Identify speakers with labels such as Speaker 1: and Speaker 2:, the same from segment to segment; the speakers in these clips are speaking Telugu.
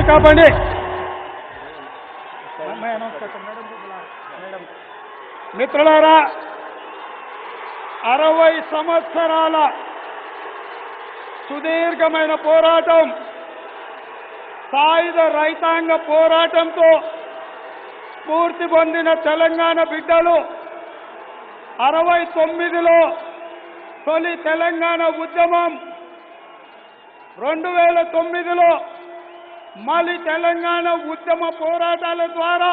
Speaker 1: మైకా బండి మిత్రులారా అరవై సంవత్సరాల సుదీర్ఘమైన పోరాటం సాయుధ రైతాంగ పోరాటంతో స్ఫూర్తి పొందిన తెలంగాణ బిడ్డలు అరవై తొమ్మిదిలో తొలి తెలంగాణ ఉద్యమం రెండు వేల తొమ్మిదిలో మళ్ళీ తెలంగాణ ఉద్యమ పోరాటాల ద్వారా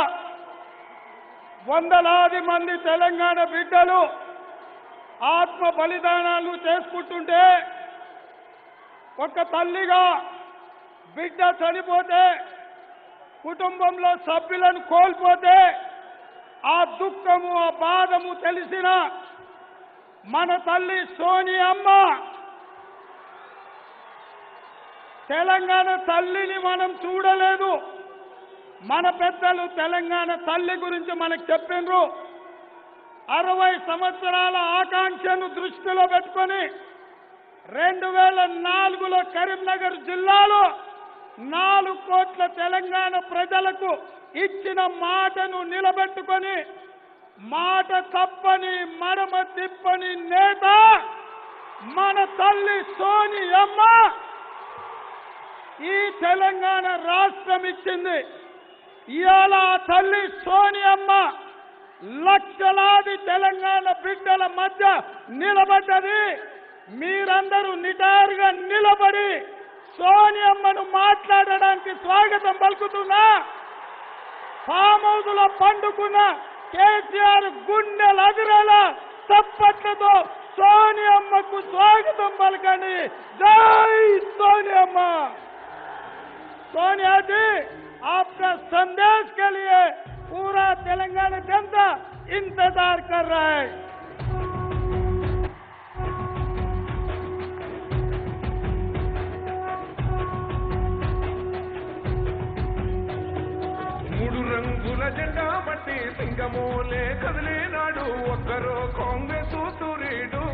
Speaker 1: వందలాది మంది తెలంగాణ బిడ్డలు ఆత్మ బలిదానాలు చేసుకుంటుంటే ఒక తల్లిగా బిడ్డ చనిపోతే కుటుంబంలో సభ్యులను కోల్పోతే ఆ దుఃఖము ఆ బాధము తెలిసిన మన తల్లి సోని అమ్మ తెలంగాణ తల్లిని మనం చూడలేదు. మన పెద్దలు తెలంగాణ తల్లి గురించి మనకు చెప్పినరు. అరవై సంవత్సరాల ఆకాంక్షను దృష్టిలో పెట్టుకొని రెండు వేల నాలుగులో కరీంనగర్ జిల్లాలో నాలుగు కోట్ల తెలంగాణ ప్రజలకు ఇచ్చిన మాటను నిలబెట్టుకొని మాట తప్పని మడమ తిప్పని నేత మన తల్లి సోనియమ్మ ఈ తెలంగాణ రాష్ట్రం ఇచ్చింది. ఇవాళ ఆ తల్లి సోనియమ్మ లక్షలాది తెలంగాణ బిడ్డల మధ్య నిలబడ్డది. మీరందరూ నిటారుగా నిలబడి సోనియమ్మను మాట్లాడడానికి స్వాగతం పలుకుతున్నా. ఫామ్ పండుకున్న కేసీఆర్ గుండెలు అదిరేలా చప్పట్లతో సోనియమ్మకు స్వాగతం పలకండి. జై సోనియమ్మ! सोनिया जी आपका संदेश के लिए पूरा तेलंगाना जनता इंतजार कर रहा है
Speaker 2: మూడు రంగుల జెండా బట్టి సింగమోలే కదిలేనాడు ఒక్కరో కాంగ్రెస్ సూర్యుడు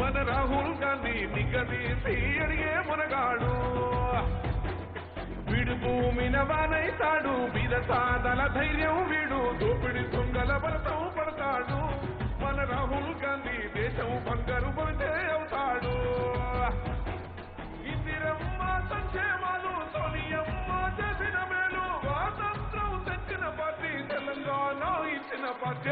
Speaker 2: మన రాహుల్ గాంధీ నిగదీసి అడిగే మునగాడు వీడు తెల్లవానైతాడు బిరసాదల ధైర్యం వీడు. దోపిడి దొంగల బలతం పడతాడు మన రాహుల్ గాంధీ దేశం బంగారు బంటే అవుతాడు. ఇందిరమ్మ సంక్షేమాలు సోనియమ్మ చేసిన మేలు. స్వాతంత్రం తెచ్చిన పార్టీ తెలంగాణ ఇచ్చిన పార్టీ.